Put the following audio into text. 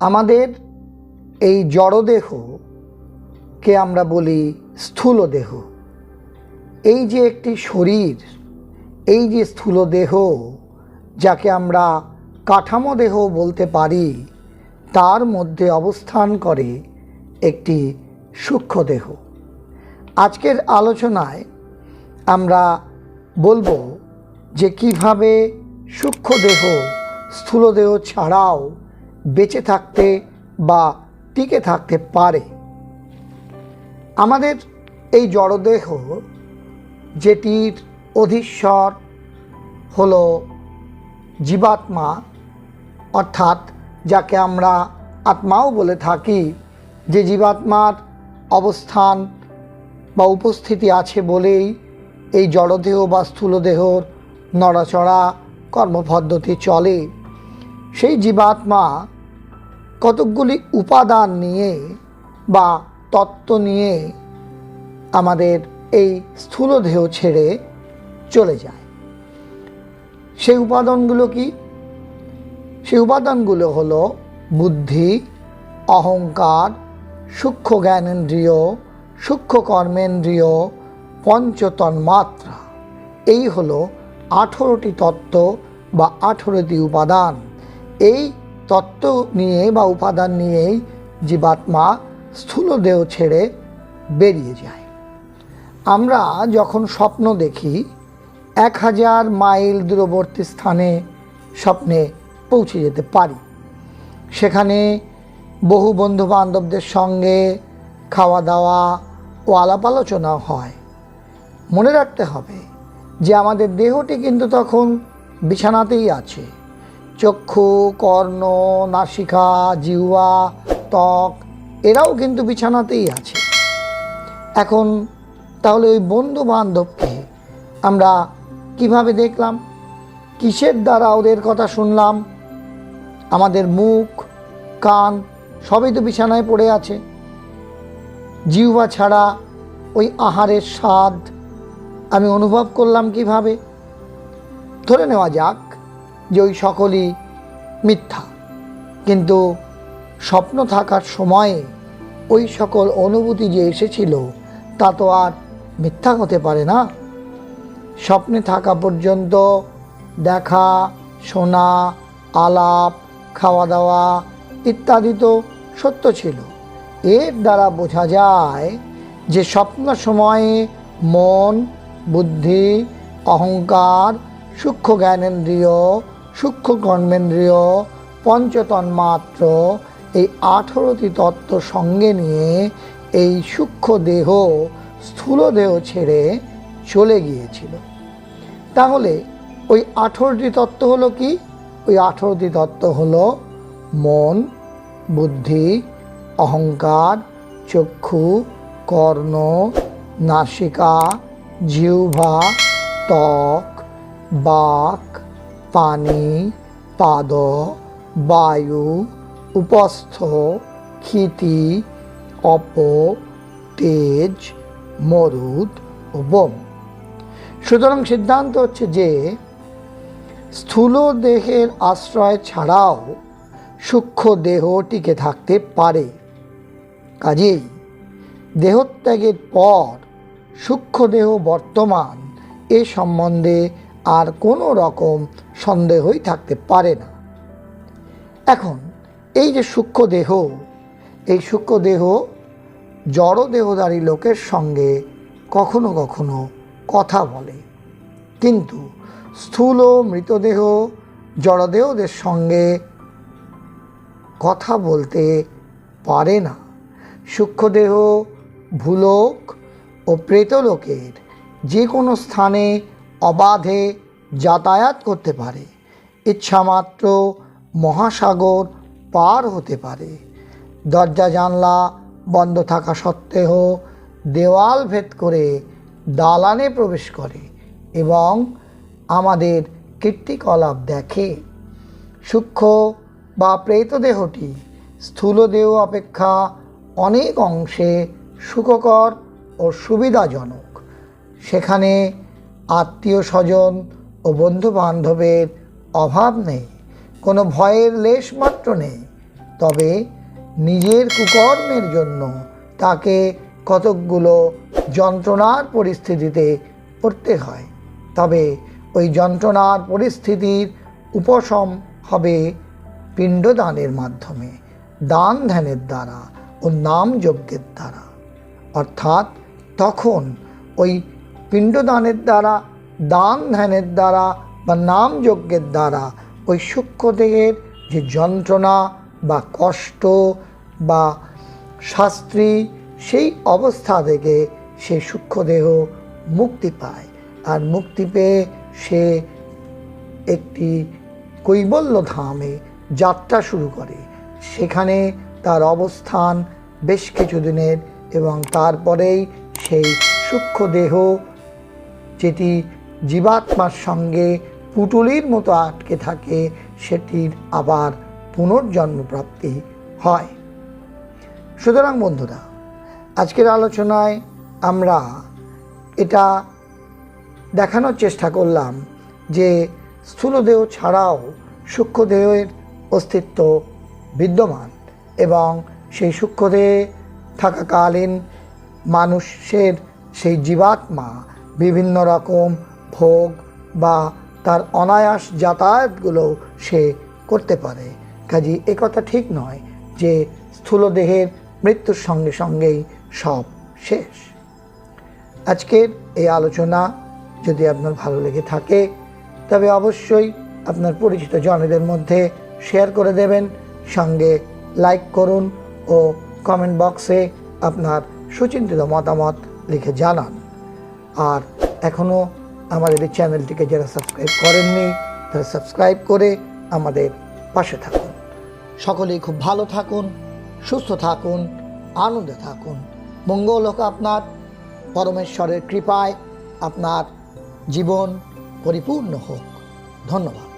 আমাদের এই জড়দেহকে আমরা বলি স্থূল দেহ এই যে একটি শরীর, এই যে স্থূল দেহ যাকে আমরা কাঠামো দেহ বলতে পারি, তার মধ্যে অবস্থান করে একটি সূক্ষ্ম দেহ আজকের আলোচনায় আমরা বলব যে কীভাবে সূক্ষ্ম দেহ স্থূল দেহ ছাড়াও বেঁচে থাকতে বা টিকে থাকতে পারে। আমাদের এই জড়দেহ যেটির অধীশ্বর হল জীবাত্মা, অর্থাৎ যাকে আমরা আত্মাও বলে থাকি, যে জীবাত্মার অবস্থান বা উপস্থিতি আছে বলেই এই জড়দেহ বা স্থূলদেহর নড়াচড়া কর্মপদ্ধতি চলে। সেই জীবাত্মা কতকগুলি উপাদান নিয়ে বা তত্ত্ব নিয়ে আমাদের এই স্থূল দেহ ছেড়ে চলে যায়। সেই উপাদানগুলো কি? সেই উপাদানগুলো হলো বুদ্ধি, অহংকার সূক্ষ্ম জ্ঞানেন্দ্রিয় সূক্ষ্ম কর্মেন্দ্রিয় পঞ্চতন্মাত্রা। এই হলো আঠেরোটি তত্ত্ব বা আঠেরোটি উপাদান। এই তত্ত্ব নিয়ে বা উপাদান নিয়েই জীবাত্মা স্থূল দেহ ছেড়ে বেরিয়ে যায়। আমরা যখন স্বপ্ন দেখি, এক হাজার মাইল দূরবর্তী স্থানে স্বপ্নে পৌঁছে যেতে পারি। সেখানে বহু বন্ধু বান্ধবদের সঙ্গে খাওয়া দাওয়া ও আলাপ আলোচনা হয়। মনে রাখতে হবে যে আমাদের দেহটি কিন্তু তখন বিছানাতেই আছে। চক্ষু, কর্ণ, নাসিকা, জিহ্বা, ত্বক, এরাও কিন্তু বিছানাতেই আছে। এখন তাহলে ওই বন্ধু বান্ধবকে আমরা কীভাবে দেখলাম? কিসের দ্বারা ওদের কথা শুনলাম? আমাদের মুখ, কান সবই তো বিছানায় পড়ে আছে। জিহ্বা ছাড়া ওই আহারের স্বাদ আমি অনুভব করলাম কীভাবে? ধরে নেওয়া যাক যে ওই সকলই মিথ্যা। কিন্তু স্বপ্ন থাকার সময়ে ওই সকল অনুভূতি যে এসেছিল, তা তো আর মিথ্যা হতে পারে না। স্বপ্নে থাকা পর্যন্ত দেখা, শোনা, আলাপ খাওয়া দাওয়া ইত্যাদি তো সত্য ছিল। এর দ্বারা বোঝা যায় যে স্বপ্ন সময়ে মন, বুদ্ধি, অহংকার, সূক্ষ্ম জ্ঞানেন্দ্রিয় সূক্ষ্ম কর্মেন্দ্রিয় পঞ্চতন্মাত্র এই আঠেরোটি তত্ত্ব সঙ্গে নিয়ে এই সূক্ষ্ম দেহ, স্থূল দেহ ছেড়ে চলে গিয়েছিল। তাহলে ওই আঠেরোটি তত্ত্ব হলো কি? ওই আঠেরোটি তত্ত্ব হলো মন, বুদ্ধি, অহংকার, চক্ষু, কর্ণ, নাসিকা, জিহ্বা, ত্বক, বাক পানি, পাদ, বায়ু, উপস্থ, ক্ষিতি, অপ, তেজ, মরুদ ও বোম। সুতরাং সিদ্ধান্ত হচ্ছে যে স্থূল দেহের আশ্রয় ছাড়াও সূক্ষ্ম দেহ টিকে থাকতে পারে। কাজেই দেহত্যাগের পর সূক্ষ্ম দেহ বর্তমান, এ সম্বন্ধে আর কোনো রকম সন্দেহই থাকতে পারে না। এখন, এই যে সূক্ষ্ম দেহ, এই সূক্ষ্ম দেহ জড় দেহধারী লোকের সঙ্গে কখনো কখনো কথা বলে। কিন্তু স্থূল মৃতদেহ জড়দেহদের সঙ্গে কথা বলতে পারে না। সূক্ষ্মদেহ ভূলোক ও প্রেতলোকের যে কোনো স্থানে অবাধে যাতায়াত করতে পারে। ইচ্ছামাত্র মহাসাগর পার হতে পারে। দরজা, জানলা বন্ধ থাকা সত্ত্বেও দেওয়াল ভেদ করে দালানে প্রবেশ করে এবং আমাদের কীর্তিকলাপ দেখে। সূক্ষ্ম বা প্রেতদেহটি স্থূলদেহ অপেক্ষা অনেক অংশে সুখকর ও সুবিধাজনক। সেখানে আত্মীয় স্বজন ও বন্ধু বান্ধবের অভাব নেই, কোনো ভয়ের লেশ মাত্র নেই। তবে নিজের কুকর্মের জন্য তাকে কতকগুলো যন্ত্রণার পরিস্থিতিতে পড়তে হয়। তবে ওই যন্ত্রণার পরিস্থিতির উপশম হবে পিণ্ডদানের মাধ্যমে দান ধ্যানের দ্বারা ও নাম যজ্ঞের দ্বারা। অর্থাৎ তখন ওই পিণ্ডদানের দ্বারা দান ধ্যানের দ্বারা বা নাম যজ্ঞের দ্বারা ওই সূক্ষ্মদেহের যে যন্ত্রণা বা কষ্ট বা শাস্ত্রী সেই অবস্থা থেকে সে সূক্ষ্মদেহ মুক্তি পায়। আর মুক্তি পেয়ে সে একটি কৈবল্য ধামে যাত্রা শুরু করে। সেখানে তার অবস্থান বেশ কিছুদিনের এবং তারপরেই সেই সূক্ষ্ম দেহ যেটি জীবাত্মার সঙ্গে পুটুলির মতো আটকে থাকে, সেটির আবার পুনর্জন্মপ্রাপ্তি হয়। সুতরাং বন্ধুরা, আজকের আলোচনায় আমরা এটা দেখানোর চেষ্টা করলাম যে স্থূলদেহ ছাড়াও সূক্ষ্মদেহের অস্তিত্ব বিদ্যমান এবং সেই সূক্ষ্মদেহে থাকাকালীন মানুষের সেই জীবাত্মা বিভিন্ন রকম ভোগ বা তার অনায়াস যাতায়াতগুলো সে করতে পারে। কাজী একথা ঠিক নয় যে স্থূলদেহের মৃত্যুর সঙ্গে সঙ্গেই সব শেষ। আজকের এই আলোচনা যদি আপনার ভালো লেগে থাকে, তবে অবশ্যই আপনার পরিচিত জনেদের মধ্যে শেয়ার করে দেবেন, সঙ্গে লাইক করুন ও কমেন্ট বক্সে আপনার সুচিন্তিত মতামত লিখে জানান। আর এখনও আমাদের এই চ্যানেলটিকে যারা সাবস্ক্রাইব করেননি, তারা সাবস্ক্রাইব করে আমাদের পাশে থাকুন। সকলেই খুব ভালো থাকুন, সুস্থ থাকুন, আনন্দে থাকুন। মঙ্গল হোক আপনার, পরমেশ্বরের কৃপায় আপনার জীবন পরিপূর্ণ হোক। ধন্যবাদ।